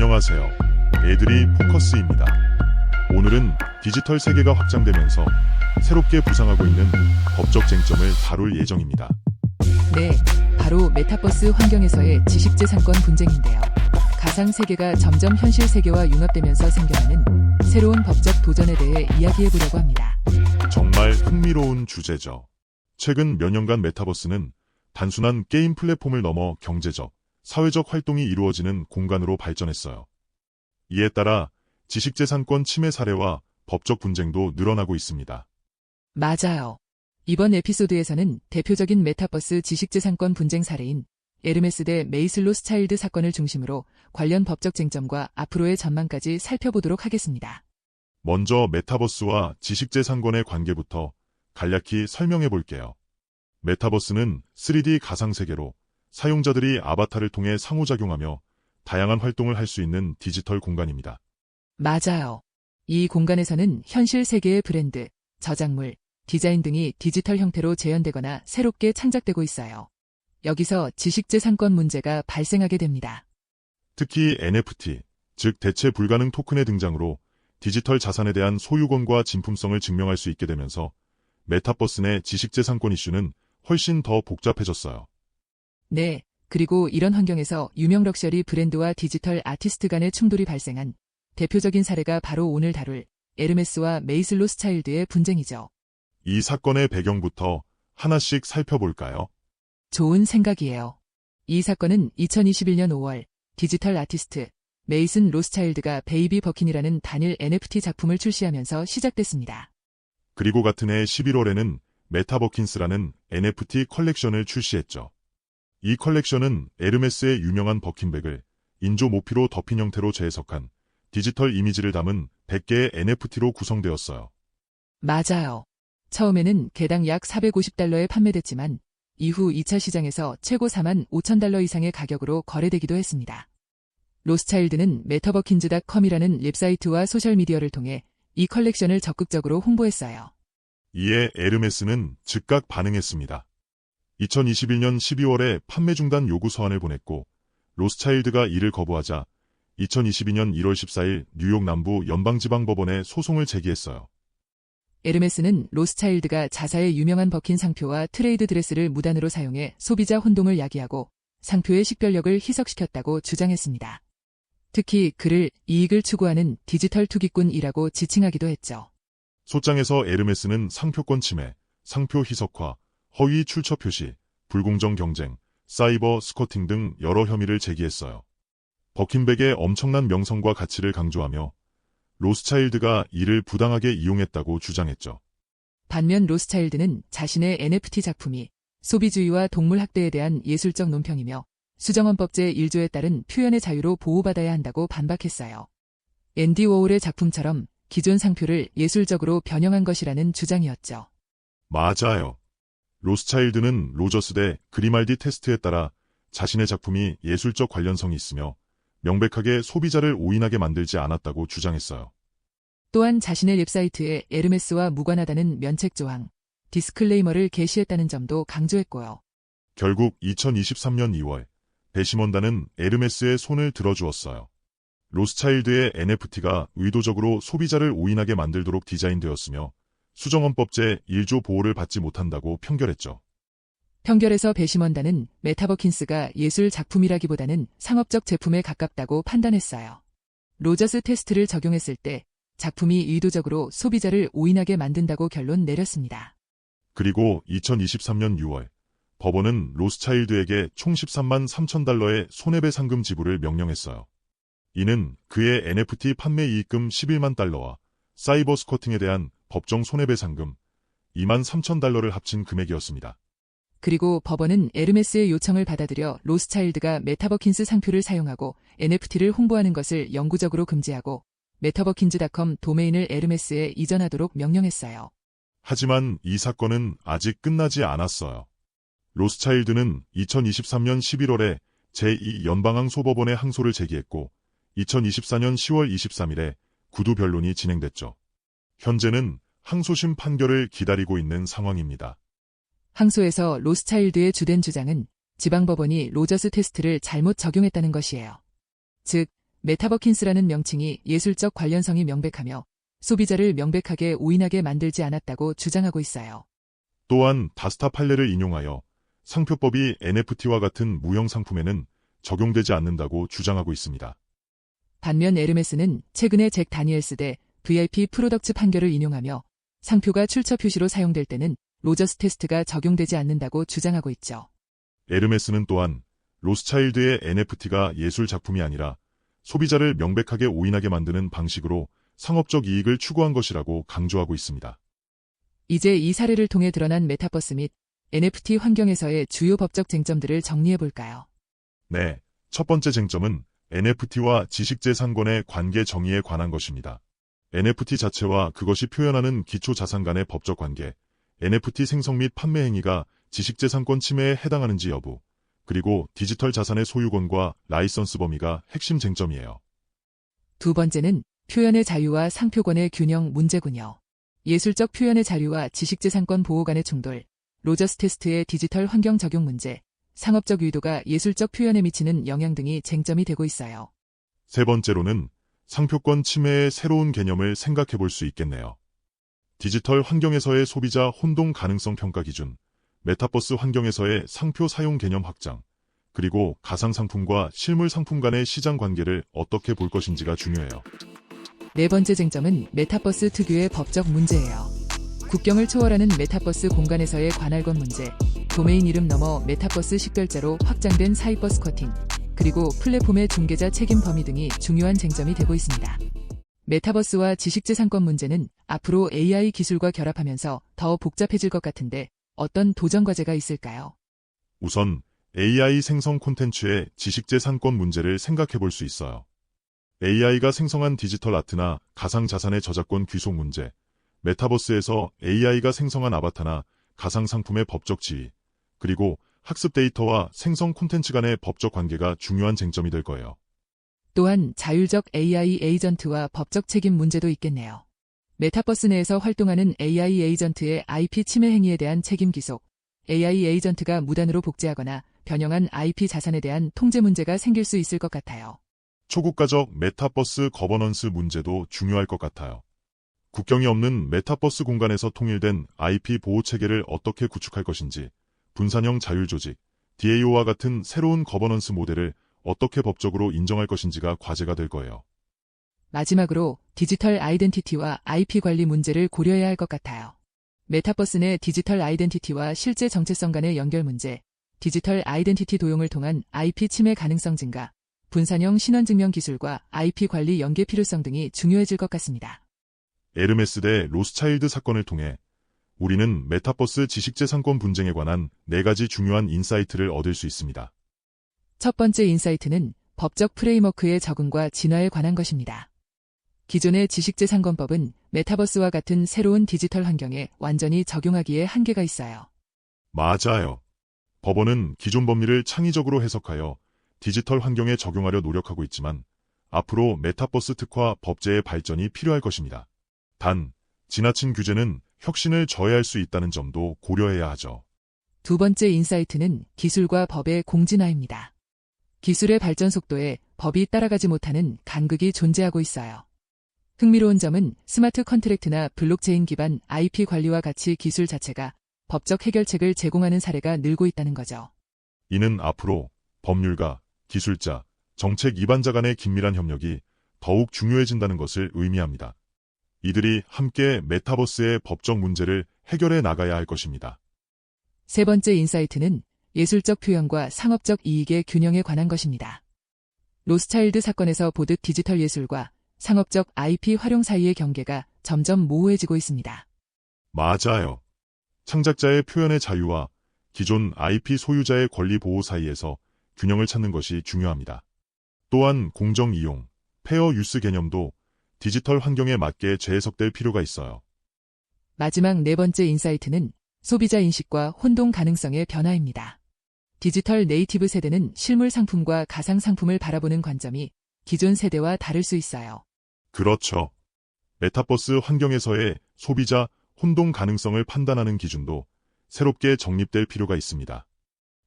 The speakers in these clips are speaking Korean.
안녕하세요. 애들이 포커스입니다. 오늘은 디지털 세계가 확장되면서 새롭게 부상하고 있는 법적 쟁점을 다룰 예정입니다. 네, 바로 메타버스 환경에서의 지식재산권 분쟁인데요. 가상 세계가 점점 현실 세계와 융합되면서 생겨나는 새로운 법적 도전에 대해 이야기해 보려고 합니다. 정말 흥미로운 주제죠. 최근 몇 년간 메타버스는 단순한 게임 플랫폼을 넘어 경제적, 사회적 활동이 이루어지는 공간으로 발전했어요. 이에 따라 지식재산권 침해 사례와 법적 분쟁도 늘어나고 있습니다. 맞아요. 이번 에피소드에서는 대표적인 메타버스 지식재산권 분쟁 사례인 에르메스 대 메이슬로 스 차일드 사건을 중심으로 관련 법적 쟁점과 앞으로의 전망까지 살펴보도록 하겠습니다. 먼저 메타버스와 지식재산권의 관계부터 간략히 설명해 볼게요. 메타버스는 3D 가상세계로 사용자들이 아바타를 통해 상호작용하며 다양한 활동을 할 수 있는 디지털 공간입니다. 맞아요. 이 공간에서는 현실 세계의 브랜드, 저작물, 디자인 등이 디지털 형태로 재현되거나 새롭게 창작되고 있어요. 여기서 지식재산권 문제가 발생하게 됩니다. 특히 NFT, 즉 대체 불가능 토큰의 등장으로 디지털 자산에 대한 소유권과 진품성을 증명할 수 있게 되면서 메타버스 내 지식재산권 이슈는 훨씬 더 복잡해졌어요. 네. 그리고 이런 환경에서 유명 럭셔리 브랜드와 디지털 아티스트 간의 충돌이 발생한 대표적인 사례가 바로 오늘 다룰 에르메스와 메이슬 로스 차일드의 분쟁이죠. 이 사건의 배경부터 하나씩 살펴볼까요? 좋은 생각이에요. 이 사건은 2021년 5월 디지털 아티스트 메이슨 로스차일드가 베이비 버킨이라는 단일 NFT 작품을 출시하면서 시작됐습니다. 그리고 같은 해 11월에는 메타버킨스라는 NFT 컬렉션을 출시했죠. 이 컬렉션은 에르메스의 유명한 버킨백을 인조 모피로 덮인 형태로 재해석한 디지털 이미지를 담은 100개의 NFT로 구성되었어요. 맞아요. 처음에는 개당 약 450달러에 판매됐지만 이후 2차 시장에서 최고 4만 5천 달러 이상의 가격으로 거래되기도 했습니다. 로스차일드는 메타버킨즈닷컴이라는 웹사이트와 소셜미디어를 통해 이 컬렉션을 적극적으로 홍보했어요. 이에 에르메스는 즉각 반응했습니다. 2021년 12월에 판매 중단 요구 서한을 보냈고 로스차일드가 이를 거부하자 2022년 1월 14일 뉴욕 남부 연방지방법원에 소송을 제기했어요. 에르메스는 로스차일드가 자사의 유명한 버킨 상표와 트레이드 드레스를 무단으로 사용해 소비자 혼동을 야기하고 상표의 식별력을 희석시켰다고 주장했습니다. 특히 그를 이익을 추구하는 디지털 투기꾼이라고 지칭하기도 했죠. 소장에서 에르메스는 상표권 침해, 상표 희석화, 허위 출처 표시, 불공정 경쟁, 사이버 스쿼팅 등 여러 혐의를 제기했어요. 버킨백의 엄청난 명성과 가치를 강조하며 로스차일드가 이를 부당하게 이용했다고 주장했죠. 반면 로스차일드는 자신의 NFT 작품이 소비주의와 동물 학대에 대한 예술적 논평이며 수정헌법 제1조에 따른 표현의 자유로 보호받아야 한다고 반박했어요. 앤디 워홀의 작품처럼 기존 상표를 예술적으로 변형한 것이라는 주장이었죠. 맞아요. 로스차일드는 로저스 대 그리말디 테스트에 따라 자신의 작품이 예술적 관련성이 있으며 명백하게 소비자를 오인하게 만들지 않았다고 주장했어요. 또한 자신의 웹사이트에 에르메스와 무관하다는 면책 조항, 디스클레이머를 게시했다는 점도 강조했고요. 결국 2023년 2월 배심원단은 에르메스의 손을 들어주었어요. 로스차일드의 NFT가 의도적으로 소비자를 오인하게 만들도록 디자인되었으며 수정헌법 제1조 보호를 받지 못한다고 판결했죠. 평결에서 배심원단은 메타버킨스가 예술 작품이라기보다는 상업적 제품에 가깝다고 판단했어요. 로저스 테스트를 적용했을 때 작품이 의도적으로 소비자를 오인하게 만든다고 결론 내렸습니다. 그리고 2023년 6월 법원은 로스차일드에게 총 13만 3천 달러의 손해배상금 지불을 명령했어요. 이는 그의 NFT 판매 이익금 11만 달러와 사이버 스쿼팅에 대한 법정 손해배상금 2만 3천 달러를 합친 금액이었습니다. 그리고 법원은 에르메스의 요청을 받아들여 로스차일드가 메타버킨스 상표를 사용하고 NFT를 홍보하는 것을 영구적으로 금지하고 메타버킨즈닷컴 도메인을 에르메스에 이전하도록 명령했어요. 하지만 이 사건은 아직 끝나지 않았어요. 로스차일드는 2023년 11월에 제2연방항 소법원에 항소를 제기했고 2024년 10월 23일에 구두 변론이 진행됐죠. 현재는 항소심 판결을 기다리고 있는 상황입니다. 항소에서 로스차일드의 주된 주장은 지방법원이 로저스 테스트를 잘못 적용했다는 것이에요. 즉, 메타버킨스라는 명칭이 예술적 관련성이 명백하며 소비자를 명백하게 오인하게 만들지 않았다고 주장하고 있어요. 또한 다스타 판례를 인용하여 상표법이 NFT와 같은 무형 상품에는 적용되지 않는다고 주장하고 있습니다. 반면 에르메스는 최근에 잭 다니엘스 대 VIP 프로덕츠 판결을 인용하며 상표가 출처 표시로 사용될 때는 로저스 테스트가 적용되지 않는다고 주장하고 있죠. 에르메스는 또한 로스차일드의 NFT가 예술 작품이 아니라 소비자를 명백하게 오인하게 만드는 방식으로 상업적 이익을 추구한 것이라고 강조하고 있습니다. 이제 이 사례를 통해 드러난 메타버스 및 NFT 환경에서의 주요 법적 쟁점들을 정리해 볼까요? 네, 첫 번째 쟁점은 NFT와 지식재산권의 관계 정의에 관한 것입니다. NFT 자체와 그것이 표현하는 기초 자산 간의 법적 관계, NFT 생성 및 판매 행위가 지식재산권 침해에 해당하는지 여부, 그리고 디지털 자산의 소유권과 라이선스 범위가 핵심 쟁점이에요. 두 번째는 표현의 자유와 상표권의 균형 문제군요. 예술적 표현의 자유와 지식재산권 보호 간의 충돌, 로저스 테스트의 디지털 환경 적용 문제, 상업적 의도가 예술적 표현에 미치는 영향 등이 쟁점이 되고 있어요. 세 번째로는 상표권 침해의 새로운 개념을 생각해 볼 수 있겠네요. 디지털 환경에서의 소비자 혼동 가능성 평가 기준, 메타버스 환경에서의 상표 사용 개념 확장, 그리고 가상 상품과 실물 상품 간의 시장 관계를 어떻게 볼 것인지가 중요해요. 네 번째 쟁점은 메타버스 특유의 법적 문제예요. 국경을 초월하는 메타버스 공간에서의 관할권 문제, 도메인 이름 넘어 메타버스 식별자로 확장된 사이버 스쿼팅, 그리고 플랫폼의 중개자 책임 범위 등이 중요한 쟁점이 되고 있습니다. 메타버스와 지식재산권 문제는 앞으로 AI 기술과 결합하면서 더 복잡해질 것 같은데 어떤 도전 과제가 있을까요? 우선 AI 생성 콘텐츠의 지식재산권 문제를 생각해 볼 수 있어요. AI가 생성한 디지털 아트나 가상 자산의 저작권 귀속 문제, 메타버스에서 AI가 생성한 아바타나 가상 상품의 법적 지위, 그리고 학습 데이터와 생성 콘텐츠 간의 법적 관계가 중요한 쟁점이 될 거예요. 또한 자율적 AI 에이전트와 법적 책임 문제도 있겠네요. 메타버스 내에서 활동하는 AI 에이전트의 IP 침해 행위에 대한 책임 기속, AI 에이전트가 무단으로 복제하거나 변형한 IP 자산에 대한 통제 문제가 생길 수 있을 것 같아요. 초국가적 메타버스 거버넌스 문제도 중요할 것 같아요. 국경이 없는 메타버스 공간에서 통일된 IP 보호 체계를 어떻게 구축할 것인지, 분산형 자율조직, DAO와 같은 새로운 거버넌스 모델을 어떻게 법적으로 인정할 것인지가 과제가 될 거예요. 마지막으로 디지털 아이덴티티와 IP 관리 문제를 고려해야 할 것 같아요. 메타버스 내 디지털 아이덴티티와 실제 정체성 간의 연결 문제, 디지털 아이덴티티 도용을 통한 IP 침해 가능성 증가, 분산형 신원증명 기술과 IP 관리 연계 필요성 등이 중요해질 것 같습니다. 에르메스 대 로스차일드 사건을 통해 우리는 메타버스 지식재산권 분쟁에 관한 네 가지 중요한 인사이트를 얻을 수 있습니다. 첫 번째 인사이트는 법적 프레임워크의 적응과 진화에 관한 것입니다. 기존의 지식재산권법은 메타버스와 같은 새로운 디지털 환경에 완전히 적용하기에 한계가 있어요. 맞아요. 법원은 기존 법리를 창의적으로 해석하여 디지털 환경에 적용하려 노력하고 있지만 앞으로 메타버스 특화 법제의 발전이 필요할 것입니다. 단, 지나친 규제는 혁신을 저해할 수 있다는 점도 고려해야 하죠. 두 번째 인사이트는 기술과 법의 공진화입니다. 기술의 발전 속도에 법이 따라가지 못하는 간극이 존재하고 있어요. 흥미로운 점은 스마트 컨트랙트나 블록체인 기반 IP 관리와 같이 기술 자체가 법적 해결책을 제공하는 사례가 늘고 있다는 거죠. 이는 앞으로 법률가, 기술자, 정책 입안자 간의 긴밀한 협력이 더욱 중요해진다는 것을 의미합니다. 이들이 함께 메타버스의 법적 문제를 해결해 나가야 할 것입니다. 세 번째 인사이트는 예술적 표현과 상업적 이익의 균형에 관한 것입니다. 로스차일드 사건에서 보듯 디지털 예술과 상업적 IP 활용 사이의 경계가 점점 모호해지고 있습니다. 맞아요. 창작자의 표현의 자유와 기존 IP 소유자의 권리 보호 사이에서 균형을 찾는 것이 중요합니다. 또한 공정 이용, 페어 유스 개념도 디지털 환경에 맞게 재해석될 필요가 있어요. 마지막 네 번째 인사이트는 소비자 인식과 혼동 가능성의 변화입니다. 디지털 네이티브 세대는 실물 상품과 가상 상품을 바라보는 관점이 기존 세대와 다를 수 있어요. 그렇죠. 메타버스 환경에서의 소비자 혼동 가능성을 판단하는 기준도 새롭게 정립될 필요가 있습니다.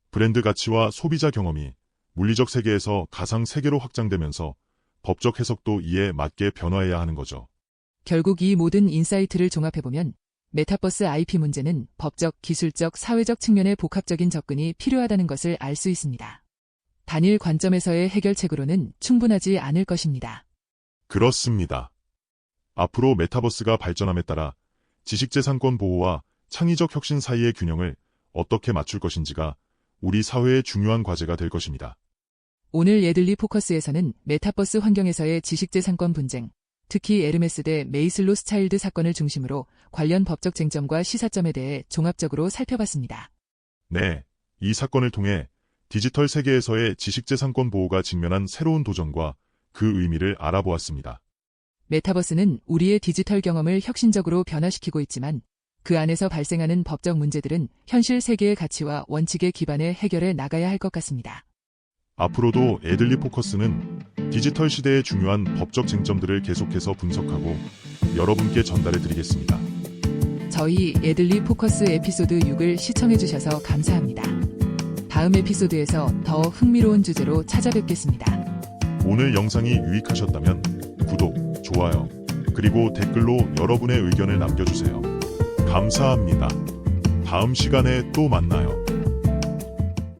브랜드 가치와 소비자 경험이 물리적 세계에서 가상 세계로 확장되면서 법적 해석도 이에 맞게 변화해야 하는 거죠. 결국 이 모든 인사이트를 종합해보면 메타버스 IP 문제는 법적, 기술적, 사회적 측면의 복합적인 접근이 필요하다는 것을 알 수 있습니다. 단일 관점에서의 해결책으로는 충분하지 않을 것입니다. 그렇습니다. 앞으로 메타버스가 발전함에 따라 지식재산권 보호와 창의적 혁신 사이의 균형을 어떻게 맞출 것인지가 우리 사회의 중요한 과제가 될 것입니다. 오늘 예들리 포커스에서는 메타버스 환경에서의 지식재산권 분쟁, 특히 에르메스 대 메이슬로 스 차일드 사건을 중심으로 관련 법적 쟁점과 시사점에 대해 종합적으로 살펴봤습니다. 네, 이 사건을 통해 디지털 세계에서의 지식재산권 보호가 직면한 새로운 도전과 그 의미를 알아보았습니다. 메타버스는 우리의 디지털 경험을 혁신적으로 변화시키고 있지만 그 안에서 발생하는 법적 문제들은 현실 세계의 가치와 원칙에 기반해 해결해 나가야 할 것 같습니다. 앞으로도 애들리 포커스는 디지털 시대의 중요한 법적 쟁점들을 계속해서 분석하고 여러분께 전달해 드리겠습니다. 저희 애들리 포커스 에피소드 6을 시청해 주셔서 감사합니다. 다음 에피소드에서 더 흥미로운 주제로 찾아뵙겠습니다. 오늘 영상이 유익하셨다면 구독, 좋아요, 그리고 댓글로 여러분의 의견을 남겨주세요. 감사합니다. 다음 시간에 또 만나요.